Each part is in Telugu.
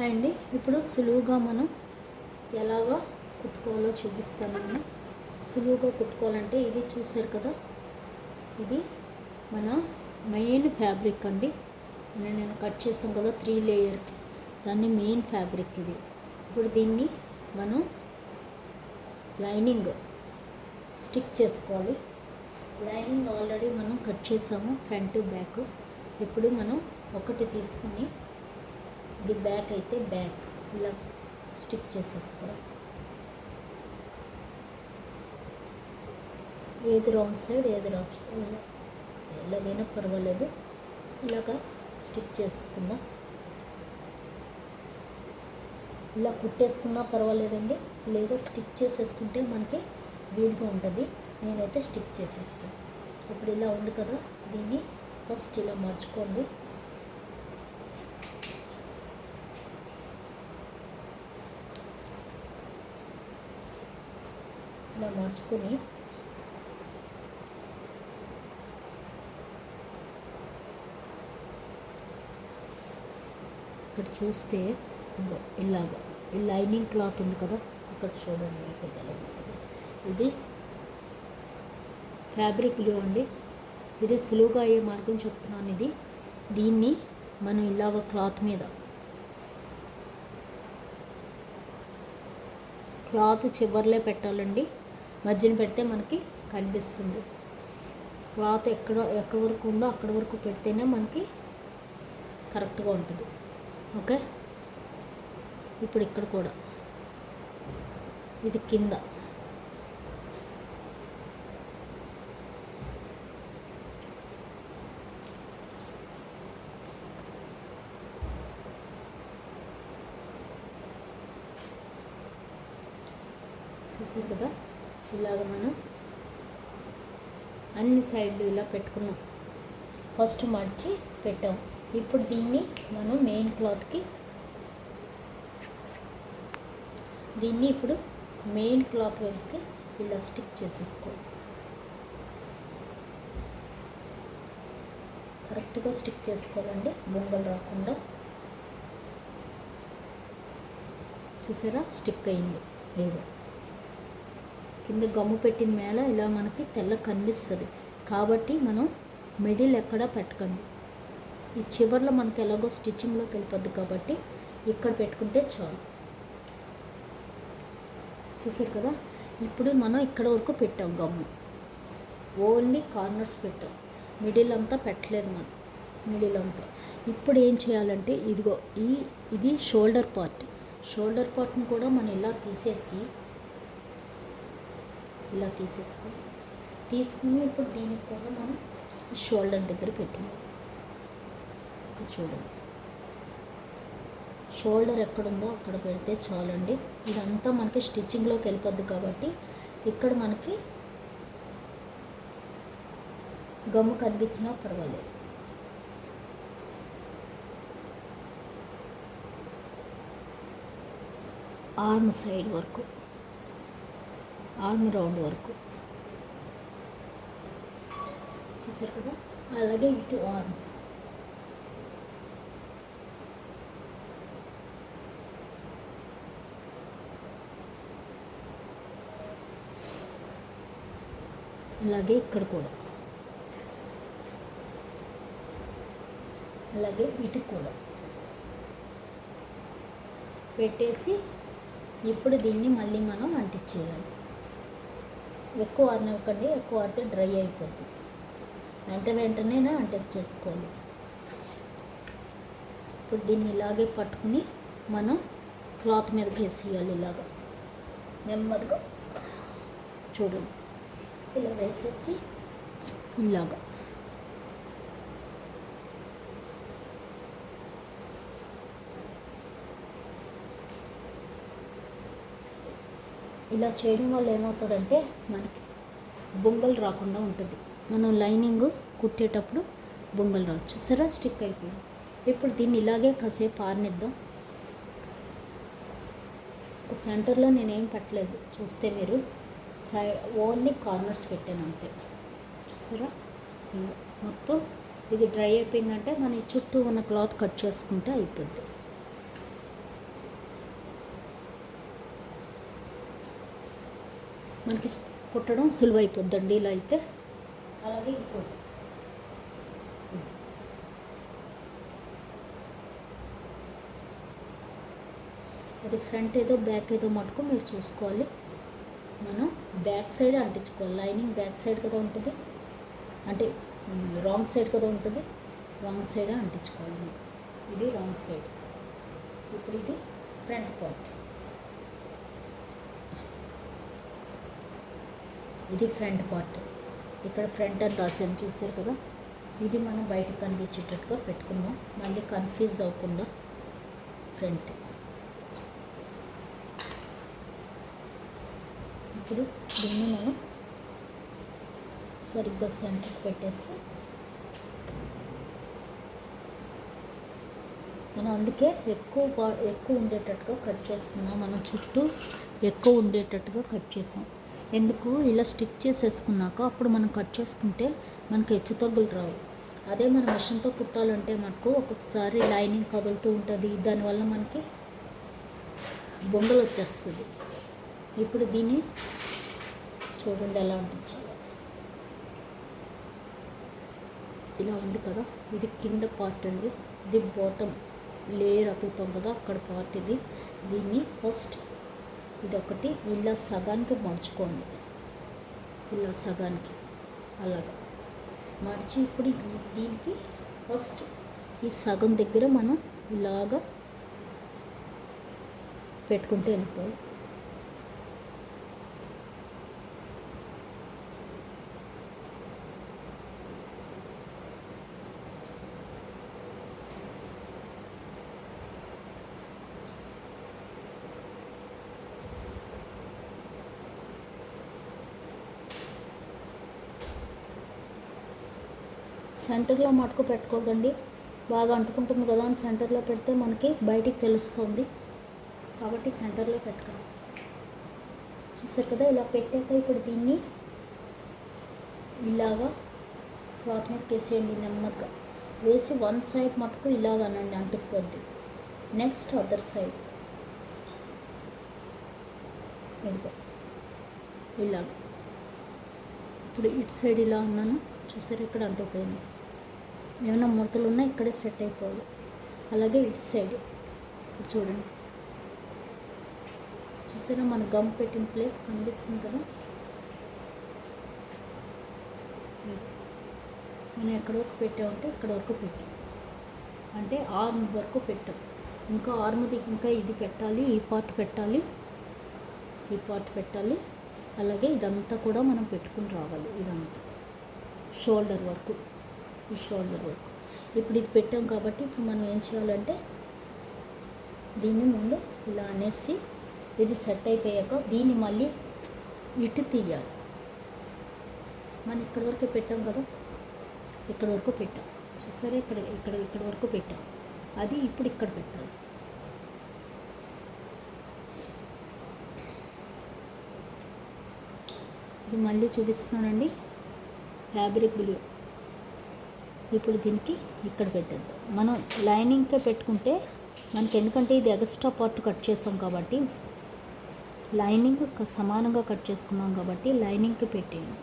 అండి. ఇప్పుడు సులువుగా మనం ఎలాగా కుట్టుకోవాలో చూపిస్తాను నేను. సులువుగా కుట్టుకోవాలంటే ఇది చూసారు కదా? ఇది మన మెయిన్ ఫ్యాబ్రిక్ అండి. నేను నేను కట్ చేసాం కదా త్రీ లేయర్కి. దాన్ని మెయిన్ ఫ్యాబ్రిక్ ఇది. ఇప్పుడు దీన్ని మనం లైనింగ్ స్టిక్ చేసుకోవాలి. లైనింగ్ ఆల్రెడీ మనం కట్ చేసాము ఫ్రంట్ బ్యాక్. ఇప్పుడు మనం ఒకటి తీసుకుని ఇది బ్యాక్ అయితే బ్యాక్. ఇలా స్టిక్ చేసేసుకోవాలి ఏది రాంగ్ సైడ్ ఏది రాంగ్ సైడ్. ఎలాగైనా పర్వాలేదు. ఇలాగా స్టిక్ చేసుకుందాం. ఇలా కుట్టేసుకున్నా పర్వాలేదండి. లేదా స్టిక్ చేసేసుకుంటే మనకి వీలుగా ఉంటుంది. నేనైతే స్టిక్ చేసేస్తాను ఇప్పుడు ఇలా ఉంది కదా దీన్ని ఫస్ట్ ఇలా మర్చుకోండి. ఇలా ఇక్కడ చూస్తే ఇలాగ. ఈ లైనింగ్ క్లాత్ ఉంది కదా ఇక్కడ చూడండి మీకు తెలుస్తుంది. ఇది ఫ్యాబ్రిక్ గ్లూ అండి. ఇది సులువుగా అయ్యే మార్గం చెప్తున్నాను ఇది. దీన్ని మనం ఇలాగ క్లాత్ మీద క్లాత్ చివర్లే పెట్టాలండి. మధ్యన పెడితే మనకి కనిపిస్తుంది. క్లాత్ ఎక్కడ ఎక్కడ వరకు ఉందో అక్కడ వరకు పెడితేనే మనకి కరెక్ట్గా ఉంటుంది. ఓకే? ఇప్పుడు ఇక్కడ కూడా. ఇది కింద. చూసారు కదా? ఇలాగ మనం అన్ని సైడ్లు ఇలా పెట్టుకున్నాం. ఫస్ట్ మడిచి పెట్టాం. ఇప్పుడు దీన్ని మనం మెయిన్ క్లాత్కి దీన్ని ఇప్పుడు మెయిన్ క్లాత్ వైపుకి ఇలా స్టిక్ చేసేసుకోవాలి. కరెక్ట్గా స్టిక్ చేసుకోవాలండి. బొంగలు రాకుండా. చూసారా? స్టిక్ అయింది. లేదు. కింద గమ్ము పెట్టిన మేల ఇలా మనకి తెల్ల కనిపిస్తుంది కాబట్టి మనం మిడిల్ ఎక్కడ పెట్టకండి. ఈ చివర్లో మనకి ఎలాగో స్టిచ్చింగ్లోకి వెళ్ళిపోద్ది కాబట్టి ఇక్కడ పెట్టుకుంటే చాలు. చూసారు కదా? ఇప్పుడు మనం ఇక్కడ వరకు పెట్టాం గమ్ము. ఓన్లీ కార్నర్స్ పెట్టాం. మిడిల్ అంతా పెట్టలేదు మనం. మిడిల్ అంతా. ఇప్పుడు ఏం చేయాలంటే ఇదిగో ఈ ఇది షోల్డర్ పార్ట్. షోల్డర్ పార్ట్ని కూడా మనం ఇలా తీసేసి ఇలా తీసేసుకో. తీసుకుని ఇప్పుడు దీనికి కూడా మనం షోల్డర్ దగ్గర పెట్టినాం. ఇక్కడ చూడండి. షోల్డర్ ఎక్కడుందో అక్కడ పెడితే చాలండి. ఇదంతా మనకి స్టిచ్చింగ్లోకి వెళ్ళిపోద్ది కాబట్టి ఇక్కడ మనకి గమ్ము కనిపించినా పర్వాలేదు. ఆర్మ్ సైడ్ వరకు. ఆర్మ్ రౌండ్ వరకు. చూసారు కదా? అలాగే ఇటు ఆర్మ్. అలాగే ఇక్కడ కూడా. అలాగే ఇటు కూడా. పెట్టేసి ఇప్పుడు దీన్ని మళ్ళీ మనం అంటించేయాలి. ఎక్కువ ఆడినవ్వకండి ఎక్కువ ఆడితే డ్రై అయిపోద్ది. వెంట వెంటనే అంటెస్ట్ చేసుకోవాలి. ఇప్పుడు దీన్ని ఇలాగే పట్టుకుని మనం క్లాత్ మీదకి వేసేయాలి ఇలాగా. నెమ్మదిగా చూడండి. ఇలా వేసేసి ఇలాగా. ఇలా చేయడం వల్ల ఏమవుతుందంటే మనకి బొంగలు రాకుండా ఉంటుంది. మనం లైనింగ్ కుట్టేటప్పుడు బొంగలు రావచ్చు. సరే స్టిక్ అయిపోయింది. ఇప్పుడు దీన్ని ఇలాగే కాసేపు ఆరనిద్దాం. సెంటర్లో నేనేం పెట్టలేదు. చూస్తే మీరు సై ఓన్లీ కార్నర్స్ పెట్టాను అంతే. చూసారా? మొత్తం ఇది డ్రై అయిపోయిందంటే మన చుట్టూ ఉన్న క్లాత్ కట్ చేసుకుంటే అయిపోద్ది. మనకి కుట్టడం సులువైపోద్దండి ఇలా అయితే. అలాగే ఇంకోటి. అది ఫ్రంట్ ఏదో బ్యాక్ ఏదో మటుకు మీరు చూసుకోవాలి. మనం బ్యాక్ సైడ్ అంటించుకోవాలి. లైనింగ్ బ్యాక్ సైడ్ కదా ఉంటుంది. అంటే రాంగ్ సైడ్ కదా ఉంటుంది. రాంగ్ సైడ్ అంటించుకోవాలి ఇది రాంగ్ సైడ్. ఇప్పుడు ఇది ఫ్రంట్ పార్ట్ ఇది ఫ్రంట్ పార్ట్. ఇక్కడ ఫ్రంట్ అని రాసాను చూసారు కదా? ఇది మనం బయటకు కనిపించేటట్టుగా పెట్టుకుందాం. మళ్ళీ కన్ఫ్యూజ్ అవ్వకుండా ఫ్రంట్. ఇప్పుడు దీన్ని మనం సరిగ్గా సెంటర్ పెట్టేసి మనం అందుకే ఎక్కువ ఎక్కువ ఉండేటట్టుగా కట్ చేసుకున్నాం. మనం చుట్టూ ఎక్కువ ఉండేటట్టుగా కట్ చేసాం. ఎందుకు ఇలా స్టిక్ చేసేసుకున్నాక అప్పుడు మనం కట్ చేసుకుంటే మనకి హెచ్చు తగ్గులు రావు. అదే మన మిషన్తో కుట్టాలంటే మనకు ఒక్కొక్కసారి లైనింగ్ కదులుతూ ఉంటుంది. దానివల్ల మనకి బొంగలు వచ్చేస్తుంది. ఇప్పుడు దీన్ని చూడండి ఎలా ఉంటుంది. ఇలా ఉంది కదా. ఇది కింద పార్ట్ అండి. ఇది బాటమ్ లేయర్ అతుకుతాం కదా. అక్కడ పార్ట్ ఇది. దీన్ని ఫస్ట్ ఇదొకటి. ఇలా సగానికి మడుచుకోండి ఇలా సగానికి. అలాగా. మడిచి ఇప్పుడు దీనికి ఫస్ట్ ఈ సగం దగ్గర మనం ఇలాగా పెట్టుకుంటే వెళ్ళిపోయి సెంటర్లో మటుకు పెట్టుకోదండి బాగా అంటుకుంటుంది కదా అని సెంటర్లో పెడితే మనకి బయటికి తెలుస్తుంది. కాబట్టి సెంటర్లో పెట్టుకోండి చూసారు కదా ఇలా పెట్టాక ఇప్పుడు దీన్ని ఇలాగా క్లాత్ మీద వేసేయండి నెమ్మదిగా. వేసి వన్ సైడ్ మటుకు ఇలాగనండి అంటుకుపోద్ది. Next other side. ఇదిగో. ఇలాగ. ఇప్పుడు ఇటు సైడ్ ఇలా ఉన్నాను. చూసారు? ఇక్కడ అంటుకుపోయింది ఏమైనా ముడతలు ఉన్నా ఇక్కడే సెట్ అయిపోవాలి. అలాగే ఇటు సైడ్ ఇక్కడ చూడండి. చూసారా? మన గమ్ పెట్టిన ప్లేస్ కనిపిస్తుంది కదా? మనం ఎక్కడ వరకు పెట్టామంటే ఇక్కడ వరకు పెట్టాం. అంటే ఆర్మ్ వరకు పెట్టాం. ఇంకా ఆర్మ్ది ఇంకా ఇది పెట్టాలి ఈ పార్ట్ పెట్టాలి ఈ పార్ట్ పెట్టాలి. అలాగే ఇదంతా కూడా మనం పెట్టుకుని రావాలి ఇదంతా. Shoulder work. ఈ షోల్డర్ వర్క్. ఇప్పుడు ఇది పెట్టాం కాబట్టి ఇప్పుడు మనం ఏం చేయాలంటే దీన్ని ముందు ఇలా అనేసి ఇది సెట్ అయిపోయాక దీన్ని మళ్ళీ ఇటు తీయాలి. మనం ఇక్కడ వరకు పెట్టాం కదా? ఇక్కడ వరకు పెట్టాం. చూసారా? ఇక్కడ ఇక్కడ ఇక్కడ వరకు పెట్టాం. అది ఇప్పుడు ఇక్కడ పెట్టాలి. ఇది మళ్ళీ చూపిస్తున్నానండి. ఫ్యాబ్రిక్ బ్లూ ఇప్పుడు దీనికి ఇక్కడ పెట్టద్దు. మనం లైనింగ్కే పెట్టుకుంటే మనకి ఎందుకంటే ఇది ఎక్స్ట్రా పార్ట్ కట్ చేసాం కాబట్టి లైనింగ్ సమానంగా కట్ చేసుకున్నాం కాబట్టి లైనింగ్కి పెట్టేయండి.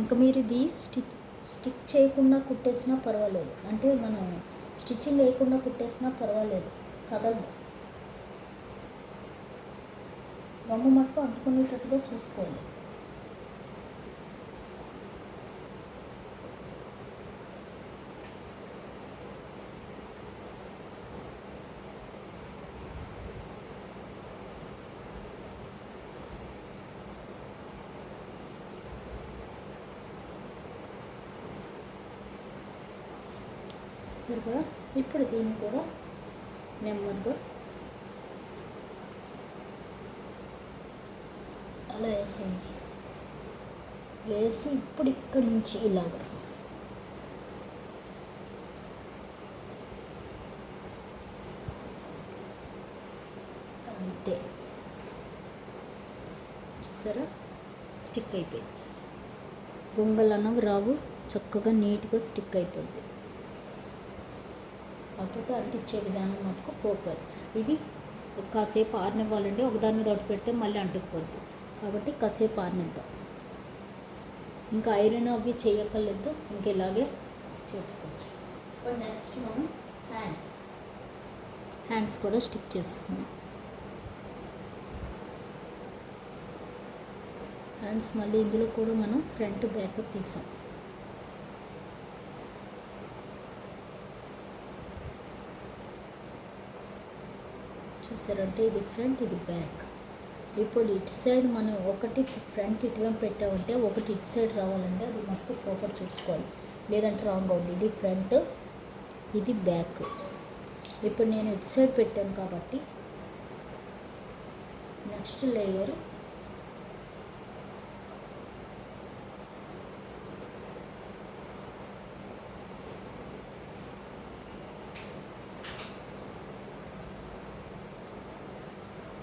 ఇంకా మీరు ఇది స్టిచ్ స్టిక్ చేయకుండా కుట్టేసినా పర్వాలేదు. అంటే మనం స్టిచ్చింగ్ లేకుండా కుట్టేసినా పర్వాలేదు. కదలదు బొమ్మ మటుకు అంటుకునేటట్టుగా చూసుకోండి చూసారు కదా ఇప్పుడు దీన్ని కూడా నెమ్మదిగా అలా వేసేయండి. వేసి ఇప్పుడు ఇక్కడి నుంచి ఇలాగ. అంతే. చూసారా? స్టిక్ అయిపోయింది. బొంగలు అన్నవి రావు చక్కగా నీట్గా స్టిక్ అయిపోద్ది కాకపోతే అంటించే విధానం మటుకు పోపర్ ఇది కాసేపు ఆరినివ్వాలండి ఒకదాని మీద ఒకటి పెడితే మళ్ళీ అంటుకుపోద్ది. కాబట్టి కాసేపు ఆరినిద్దాం ఇంకా ఐరన్ అవి చేయక్కర్లేదు ఇంక ఇలాగే చేసుకోవచ్చు. ఇప్పుడు నెక్స్ట్ మనం హ్యాండ్స్ హ్యాండ్స్ కూడా స్టిక్ చేసుకున్నాం హ్యాండ్స్ మళ్ళీ ఇందులో కూడా మనం ఫ్రంట్ బ్యాక్ తీసాం. చూసారంటే ఇది ఫ్రంట్ ఇది బ్యాక్. ఇప్పుడు ఇటు సైడ్ మనం ఒకటి ఫ్రంట్ ఇటువైపు పెట్టామంటే ఒకటి ఇటు సైడ్ రావాలంటే అది మొత్తం ప్రాపర్ చూసుకోవాలి. లేదంటే రాంగ్ అవుతుంది ఇది ఫ్రంట్ ఇది బ్యాక్. ఇప్పుడు నేను ఇటు సైడ్ పెట్టాను కాబట్టి నెక్స్ట్ లేయర్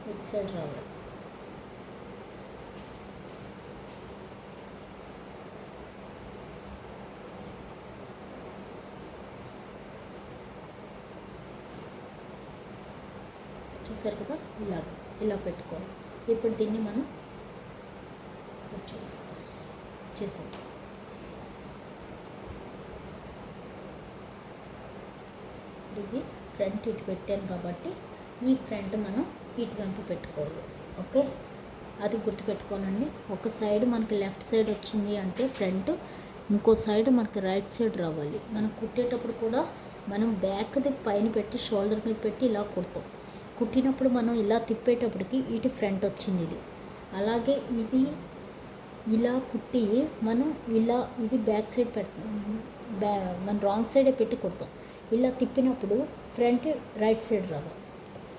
ఇటు సైడ్ రావాలి. చూసారు కదా? ఇలా ఇలా పెట్టుకోవాలి. ఇప్పుడు దీన్ని మనం కట్ చేస్తాం. చేసాం ఇది ఫ్రంట్ ఇటు పెట్టాను కాబట్టి ఈ ఫ్రంట్ మనం ఇటు వెంపు పెట్టుకోవాలి. ఓకే? అది గుర్తుపెట్టుకోనండి. ఒక సైడ్ మనకి లెఫ్ట్ సైడ్ వచ్చింది అంటే ఫ్రంట్ ఇంకో సైడ్ మనకి రైట్ సైడ్ రావాలి. మనం కుట్టేటప్పుడు కూడా మనం బ్యాక్ది పైన పెట్టి షోల్డర్ మీద పెట్టి ఇలా కుడతాం. కుట్టినప్పుడు మనం ఇలా తిప్పేటప్పటికి ఇటు ఫ్రంట్ వచ్చింది ఇది. అలాగే ఇది ఇలా కుట్టి మనం ఇలా ఇది బ్యాక్ సైడ్ పెడతాం బ్యా మనం రాంగ్ సైడే పెట్టి కుడతాం. ఇలా తిప్పినప్పుడు ఫ్రంట్ రైట్ సైడ్ రావాలి.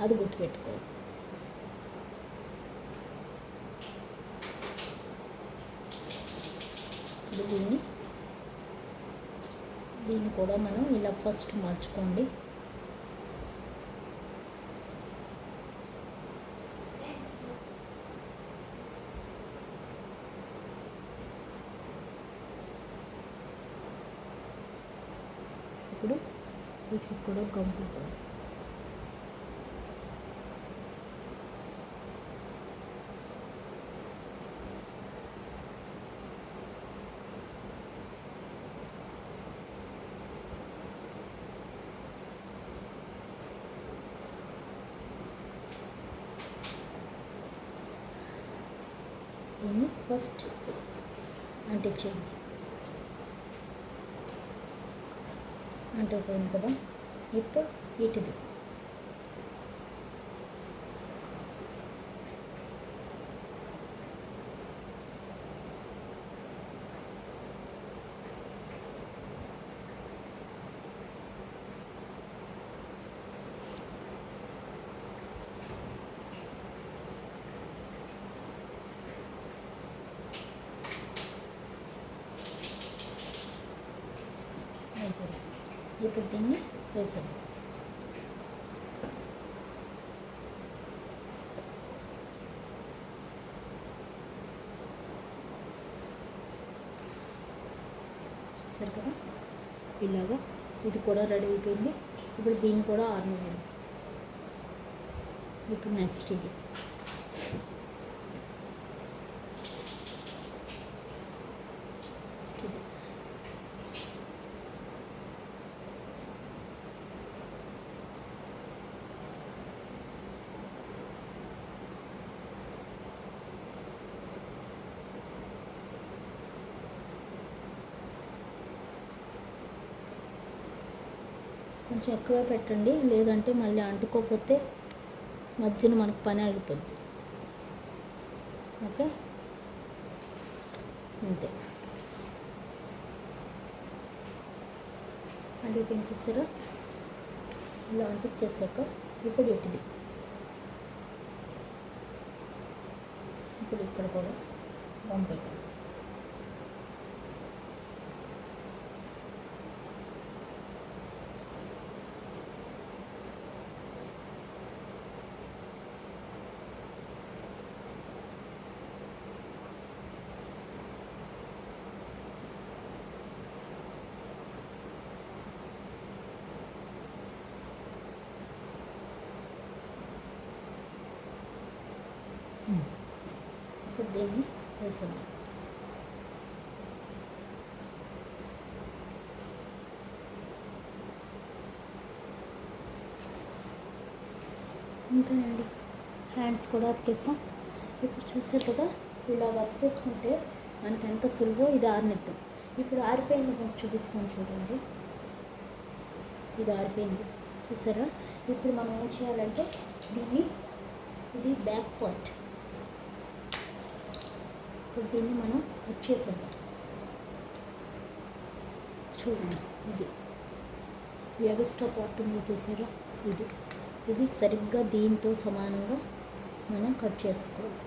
అది గుర్తుపెట్టుకోవాలి. ఇప్పుడు దీన్ని. దీన్ని కూడా మనం ఇలా ఫస్ట్ మార్చుకోండి. ఇప్పుడు వీటికి కూడా కంప్లీట్ దీన్ని ఫస్ట్ అంటించేయండి అంటిపోయింది కదా. ఇప్పుడు ఇటుది అయిపోయింది ఇప్పుడు దీన్ని చూసారు కదా? ఇలాగా ఇది కూడా రెడీ అయిపోయింది. ఇప్పుడు దీన్ని కూడా ఆరనివ్వండి ఇప్పుడు నెక్స్ట్ ఇది నెక్స్ట్ ఇది కొంచెం ఎక్కువే పెట్టండి. లేదంటే మళ్ళీ అంటుకోకపోతే మధ్యన మనకు పని ఆగిపోద్ది ఓకే? అంతే. అంటే పెంచేసారా ఇలా అంటించేసాక ఇప్పుడు ఇటుది ఇప్పుడు ఇక్కడ కూడా కంప్లీట్ దీన్ని వేసేద్దాం. అంతేనండి హ్యాండ్స్ కూడా అతికేస్తాం. ఇప్పుడు చూసారు కదా ఇలాగ అతికేసుకుంటే మనకి ఎంత సులువో ఇది ఆరినిద్దాం. ఇప్పుడు ఆరిపోయింది మీకు చూపిస్తాను చూడండి. ఇది ఆరిపోయింది. చూసారా? ఇప్పుడు మనం ఏం చేయాలంటే దీన్ని ఇది బ్యాక్ పార్ట్. ఇప్పుడు దీన్ని మనం కట్ చేసేద్దాం. చూడండి ఇది. ఈ ఎగస్ట్రా పార్ట్ మీరు చూసారా? ఇది. ఇది సరిగ్గా దీంతో సమానంగా మనం కట్ చేసుకోవాలి.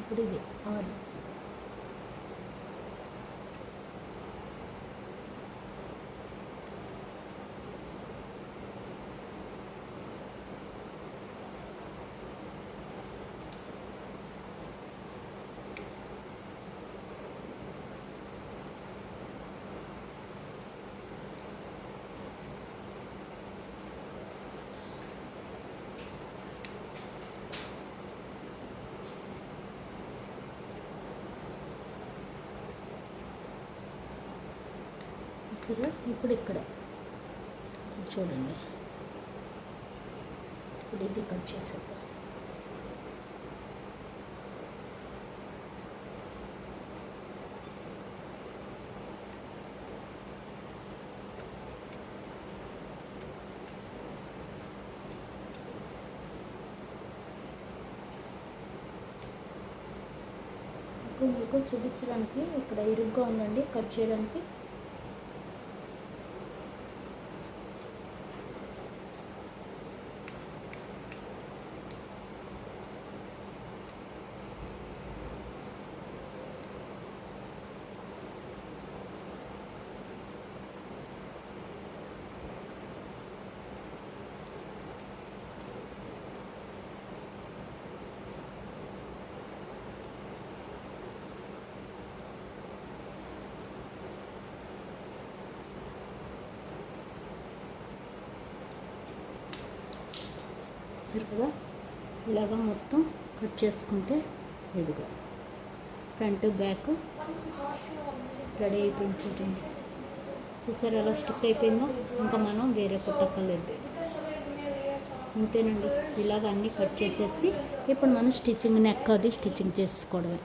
ఇప్పుడు ఇది ఆరు. సరే ఇప్పుడు ఇక్కడ. చూడండి. ఇప్పుడు ఇది కట్ చేసేద్దాం. మీకు చూపించడానికి ఇక్కడ ఇరుగ్గా ఉందండి కట్ చేయడానికి. సరిగ్గా ఇలాగా మొత్తం కట్ చేసుకుంటే ఇదిగో ఫ్రంట్ బ్యాక్ రెడీ అయిపోయింది. చూడండి చూసారు ఎలా స్టిక్ అయిపోయిందో? ఇంకా మనం వేరే కుట్టక్కర్లేదు అంతేనండి ఇలాగ అన్నీ కట్ చేసేసి ఇప్పుడు మనం స్టిచ్చింగ్ నెక్ అది స్టిచ్చింగ్ చేసుకోవడమే.